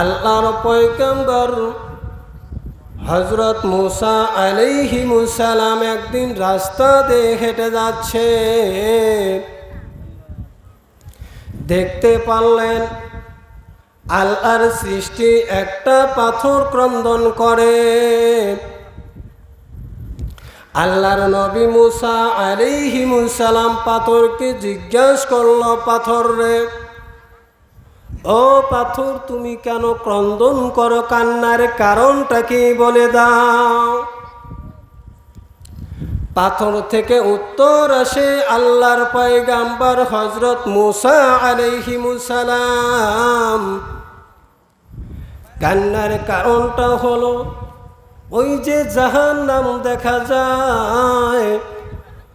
আল্লাহর পয়গম্বর হজরত মুসা আলাইহি মুসালাম একদিন রাস্তা দিয়ে হেঁটে যাচ্ছে। দেখতে পারলেন, আল্লাহর সৃষ্টি একটা পাথর ক্রন্দন করে। আল্লাহর নবী মুসা আলাইহি মুসালাম পাথরকে জিজ্ঞাসা করল, পাথর রে ও পাথর, তুমি কেন ক্রন্দন করো কান্নার কারণটা কি বলে দাও? পাথর থেকে উত্তর আসে আল্লাহর পয়গাম্বার হজরত মুসা আলাইহি মুসালাম কান্নার কারণটা হলো, ওই যে জাহান নাম দেখা যায়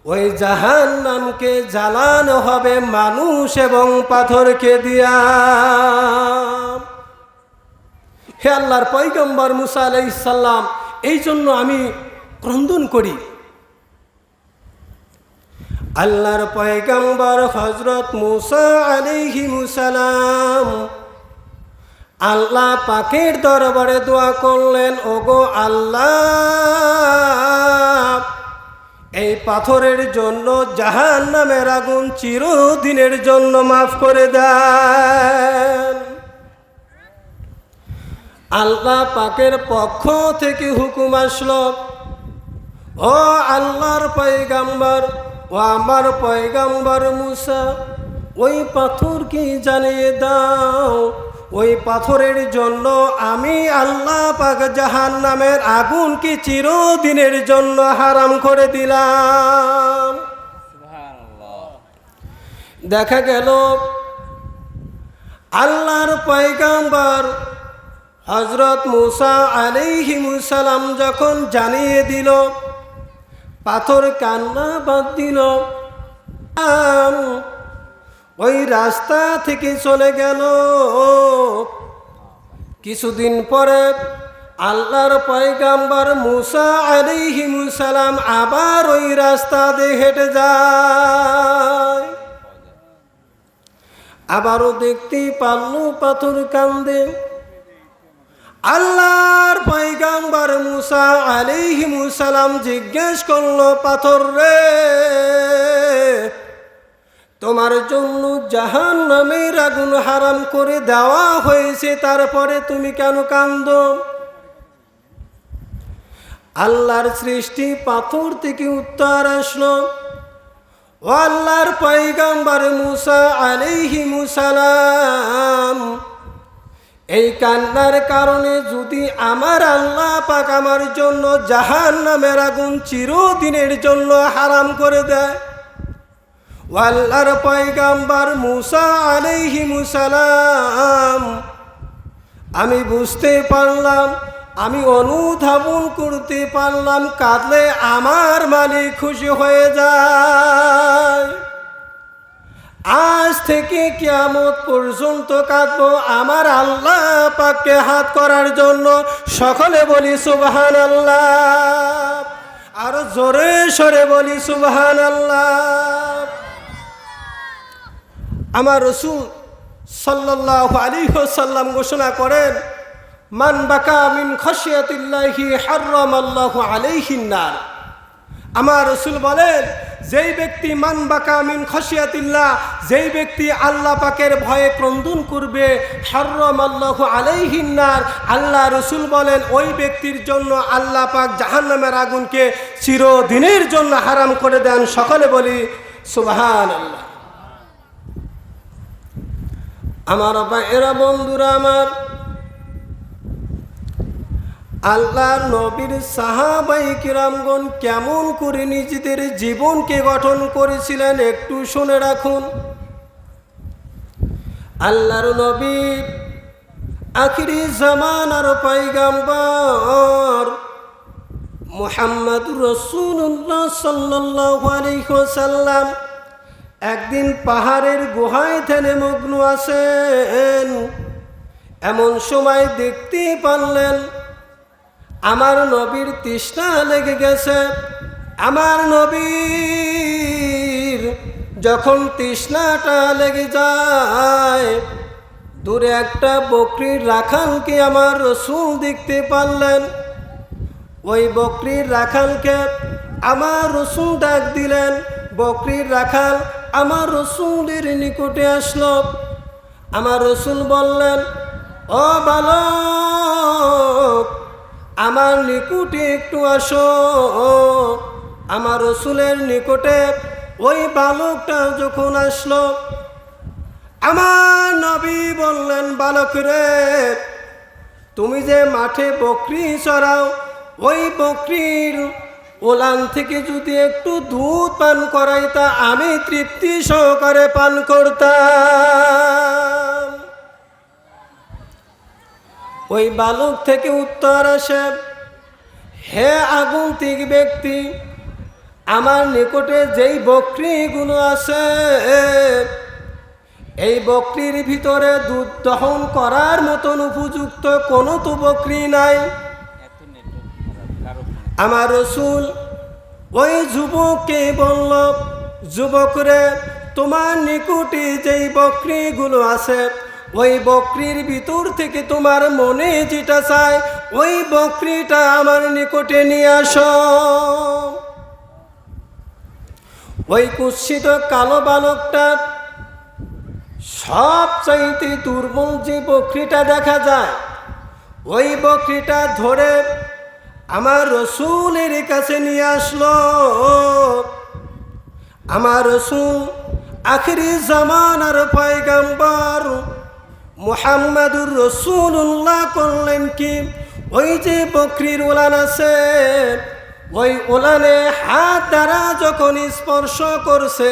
ওই জাহান নামকে জ্বালানো হবে মানুষ এবং পাথরকে দিয়া। হে আল্লাহর পৈগম্বর মুসা আলাইসাল্লাম এই জন্য আমি ক্রন্দন করি। আল্লাহর পয়গম্বর হজরত মুসা আলিহি মুসালাম আল্লাহ পাকের দরবারে দোয়া করলেন, ওগো আল্লাহ! এই পাথরের জন্য জাহান নামের আগুন চিরদিনের জন্য মাফ করে দেন। আল্লাহ পাকের পক্ষ থেকে হুকুম আসলো, ও আল্লাহর পয়গাম্বর, ও আমার পয়গাম্বর মুসা, ওই পাথরকে জানিয়ে দাও ওই পাথরের জন্য আমি আল্লাহ পাক জাহান নামের আগুনকে চিরদিনের জন্য হারাম করে দিলাম। দেখা গেল আল্লাহর পয়গাম্বর হজরত মুসা আলাইহি মুসালাম যখন জানিয়ে দিল পাথর কান্না বাদ দিল আম, ওই রাস্তা থেকে চলে গেল। কিছুদিন পরে আল্লাহর পয়গাম্বর মুসা মুসালাম আবার ওই রাস্তা দিয়ে হেঁটে যায়। আবারও দেখতে পারল পাথর কান্দে। আল্লাহর পয়গাম্বর মুসা মুসালাম জিজ্ঞেস করল, পাথর রে তোমার জন্য জাহান নামের আগুন হারাম করে দেওয়া হয়েছে, তারপরে তুমি কেন কান্দ আল্লাহর সৃষ্টি পাথর থেকে উত্তর আসলো। ও আল্লাহর পয়গাম্বর মুসা আলাইহি মুসালাম, এই কান্নার কারণে যদি আমার আল্লাহ পাক আমার জন্য জাহান নামের আগুন চিরদিনের জন্য হারাম করে দেয় ও আল্লাহর পয়গাম্বার মুসা আলাইহি মুসালাম আমি বুঝতে পারলাম, আমি অনুধাবন করতে পারলাম, কাঁদলে আমার মালিক খুশি হয়ে যায়। আজ থেকে কিয়ামত পর্যন্ত কাঁদবো আমার আল্লাহ পাককে হাত করার জন্য। সকলে বলি সুবহান আল্লাহ আরও জোরে সরে বলি সুবহান আল্লাহ আমার রসুল সাল্লাহ আলী সাল্লাম ঘোষণা করেন, মান বাকা মিন খসিয়াতিল্লাহি আলাইহিন্নার আমার রসুল বলেন, যেই ব্যক্তি মান বাকা মিন খসিয়াতিল্লাহ যেই ব্যক্তি আল্লাহ পাকের ভয়ে ক্রন্দন করবে হার্রম আলাইহিন্নার আল্লাহ রসুল বলেন, ওই ব্যক্তির জন্য আল্লাহ পাক জাহান্নামের আগুনকে চিরদিনের জন্য হারাম করে দেন। সকলে বলি সুবাহান আল্লাহ আমার এরা বন্ধুরা আমার আল্লাহর নবীর সাহাবাই কিরামগণ কেমন করে নিজেদের জীবনকে গঠন করেছিলেন একটু শুনে রাখুন। আল্লাহর নবী আখিরি জামানার পাইগাম্বর মোহাম্মদ রসুল্লাহ সাল্লাহ আলহ্লাম একদিন পাহাড়ের গুহায় থেনে মগ্ন আছেন। এমন সময় দেখতে পারলেন, আমার নবীর তৃষ্ণা লেগে গেছে। আমার নবীর যখন তৃষ্ণাটা লেগে যায়, দূরে একটা বকরির রাখালকে আমার রসুল দেখতে পারলেন। ওই বকরির রাখালকে আমার রসুল ডাক দিলেন, বকরির রাখাল আমার রসুলের নিকটে আসলো। আমার রসুল বললেন, ও বালক, আমার নিকটে একটু আসো। আমার রসুলের নিকটে ওই বালকটা যখন আসলো, আমার নবী বললেন, বালক রে, তুমি যে মাঠে বকরি চড়াও, ওই বকরির ওলান থেকে যদি একটু দুধ পান করাইতা, আমি তৃপ্তি সহকারে পান করতাম। ওই বালক থেকে উত্তর আসে, হে আগন্তিক ব্যক্তি, আমার নিকটে যেই বকরিগুলো আছে, এই বকরির ভিতরে দুধ দহন করার মতন উপযুক্ত কোনো তো বকরি নাই। আমার রসুল ওই যুবককে বলল, যুবকরে, তোমার নিকটে যেই বকরিগুলো আছে, ওই বকরির ভিতর থেকে তোমার মনে যেটা চায় ওই বকরিটা আমার নিকটে নিয়ে আসো। ওই কুৎসিত কালো বালকটা সব চাইতে দুর্বল যে বকরিটা দেখা যায়, ওই বকরিটা ধরে আমার রসুলের কাছে নিয়ে আসলো। আমার রসুল আখিরি জামানার পয়গাম্বর মুহাম্মাদুর রসুল্লাহ করলেন কি? ওই যে বকরির ওলান আছে, ওই ওলানে হাত দ্বারা যখন স্পর্শ করছে,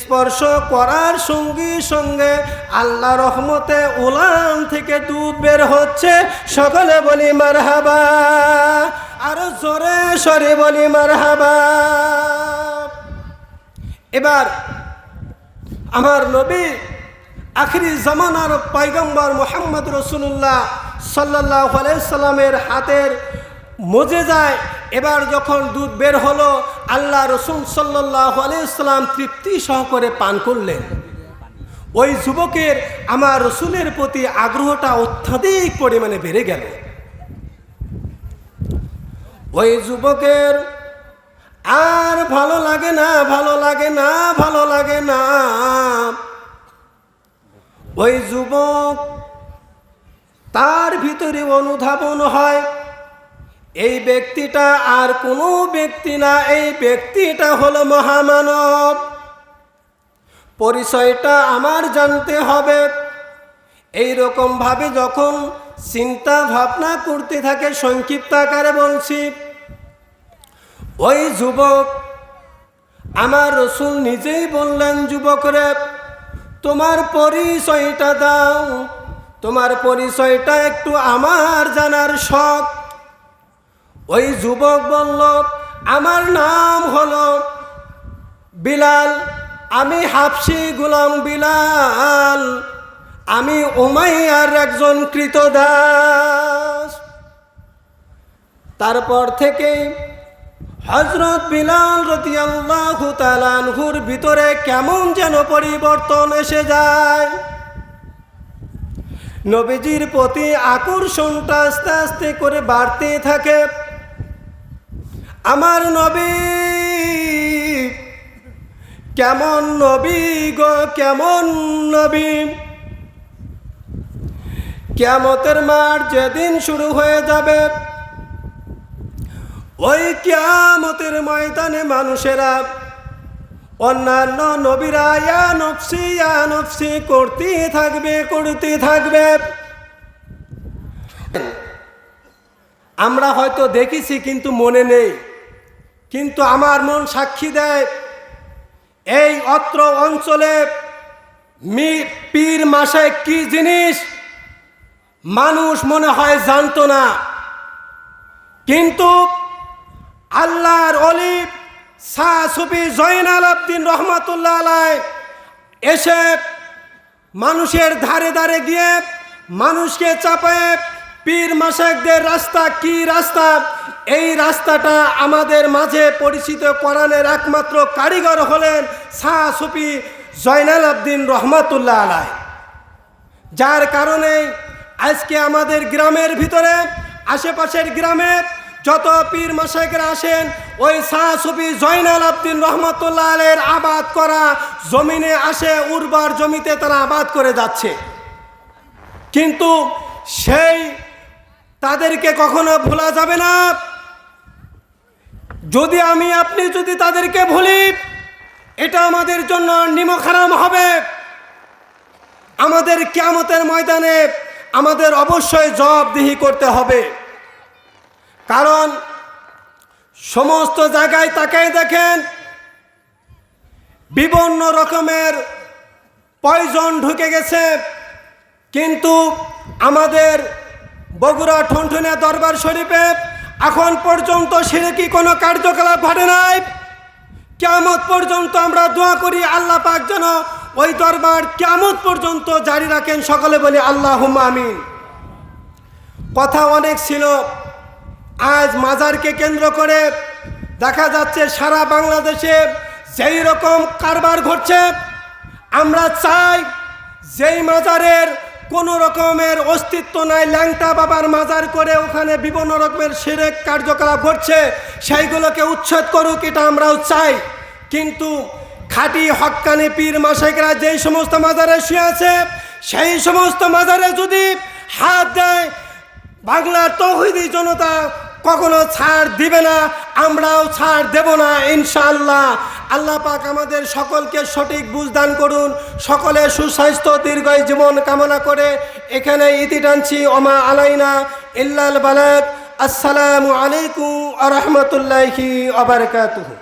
স্পর্শ করার সঙ্গে সঙ্গে আল্লাহ রহমতে উলান থেকে দুধ বের হচ্ছে। সকলে বলি মার হাবা আরও জোরে সরে বলি মারহাবা। এবার আমার নবী আখিরি জামানার পয়গম্বর মোহাম্মদ রসুল্লাহ সাল্লাহ সাল্লামের হাতের মজে যায় এবার যখন দুধ বের হলো, আল্লাহ রসুল সাল্লাহ আলাইসাল্লাম তৃপ্তি সহকারে পান করলেন। ওই যুবকের আমার রসুলের প্রতি আগ্রহটা অত্যাধিক পরিমাণে বেড়ে গেল। ওই যুবকের আর ভালো লাগে না, ভালো লাগে না, ভালো লাগে না। ওই যুবক তার ভিতরে অনুধাবন হয়, এই ব্যক্তিটা আর কোনো ব্যক্তি না, এই ব্যক্তিটা হলো মহামানব। পরিচয়টা আমার জানতে হবে। এই রকম ভাবে যখন চিন্তা ভাবনা করতে থাকে, সংক্ষিপ্ত আকারে বলছি, ওই যুবক, আমার রসুল নিজেই বললেন যুবকরে, তোমার পরিচয়টা দাও, তোমার পরিচয়টা একটু আমার জানার শখ। ওই যুবক বলল, আমার নাম হলো বিলাল, আমি হাফসি গুলাম বিলাল। আমি উমাইয়ার একজন কৃতদাস। তারপর থেকে হজরত বিলাল রতিয়াল্লাহু ভিতরে কেমন যেন পরিবর্তন এসে যায়। নবীজির প্রতি আকর্ষণটা আস্তে আস্তে করে বাড়তে থাকে। আমার নবী, কেমন নবী গো, কেমন নবী? কেমতের মাঠ যেদিন শুরু হয়ে যাবে, ওই কেয়ামতের ময়দানে মানুষেরা, অন্যান্য নবীরা, ইয়া নফসি ইয়া নফসি, করতে থাকবে করতে থাকবে। আমরা হয়তো দেখেছি, কিন্তু মনে নেই। কিন্তু আমার মন সাক্ষী দেয়, এই অত্র অঞ্চলে পীর মাসে কি জিনিস মানুষ মনে হয় জানতো না। কিন্তু আল্লাহর অলিপ শাহ সুফি জয়নাল আবদিন রহমাতুল্লাহ আলাই এসে মানুষের ধারে ধারে গিয়ে মানুষকে চাপে, পীর মাসাকদের রাস্তা কি রাস্তা? এই রাস্তাটা আমাদের মাঝে পরিচিত করানের একমাত্র কারিগর হলেন শাহ সুফি জয়নাল আবদিন রহমাতুল্লাহ আলাই যার কারণে আজকে আমাদের গ্রামের ভিতরে, আশেপাশের গ্রামে যত পীর মাসাইকরা আসেন, ওই শাহ সফি জয়নাল আবদিন রহমতুল্লাহ আলের আবাদ করা জমিনে আসে, উর্বর জমিতে তারা আবাদ করে যাচ্ছে। কিন্তু সেই তাদেরকে কখনো ভোলা যাবে না। যদি আমি, আপনি যদি তাদেরকে ভুলি, এটা আমাদের জন্য নিমখারাম হবে। আমাদের কিয়ামতের ময়দানে আমাদের অবশ্যই জবাবদিহি করতে হবে। কারণ সমস্ত জায়গায় তাকাই দেখেন, বিভিন্ন রকমের পয়জন ঢুকে গেছে। কিন্তু আমাদের বগুড়া ঠনঠনে দরবার শরীফে এখন পর্যন্ত সেরেকি কোনো কার্যকলাপ ঘটে নাই। কেমত পর্যন্ত আমরা দোয়া করি, আল্লাহ পাক যেন ওই দরবার কেমন পর্যন্ত জারি রাখেন সকলে বলি আল্লাহ আমিন। কথা অনেক ছিল। আজ মাজারকে কেন্দ্র করে দেখা যাচ্ছে সারা বাংলাদেশে যেই রকম কারবার ঘটছে, আমরা চাই যেই মাজারের কোনো রকমের অস্তিত্ব নাই, ল্যাংটা বাবার মাজার করে ওখানে বিভিন্ন রকমের সেরেক কার্যকলাপ ঘটছে, সেইগুলোকে উচ্ছেদ করুক, এটা আমরাও চাই। কিন্তু খাঁটি হক্কানি পীর মাসাইকরা যেই সমস্ত মাজারে শুয়ে আছে, সেই সমস্ত মাজারে যদি হাত দেয়, বাংলার তৌহিদি জনতা কখনো ছাড় দিবে না, আমরাও ছাড় দেব না, ইনশাআল্লাহ। আল্লাহ পাক আমাদের সকলকে সঠিক বুঝদান করুন, সকলে সুস্বাস্থ্য, দীর্ঘায় জীবন কামনা করে এখানে ইতি টানছি, ওমা আলাইনা ইল্লাল বালাক আসসালামু আলাইকুম আ রহমতুল্লাহি আবরকাতুহু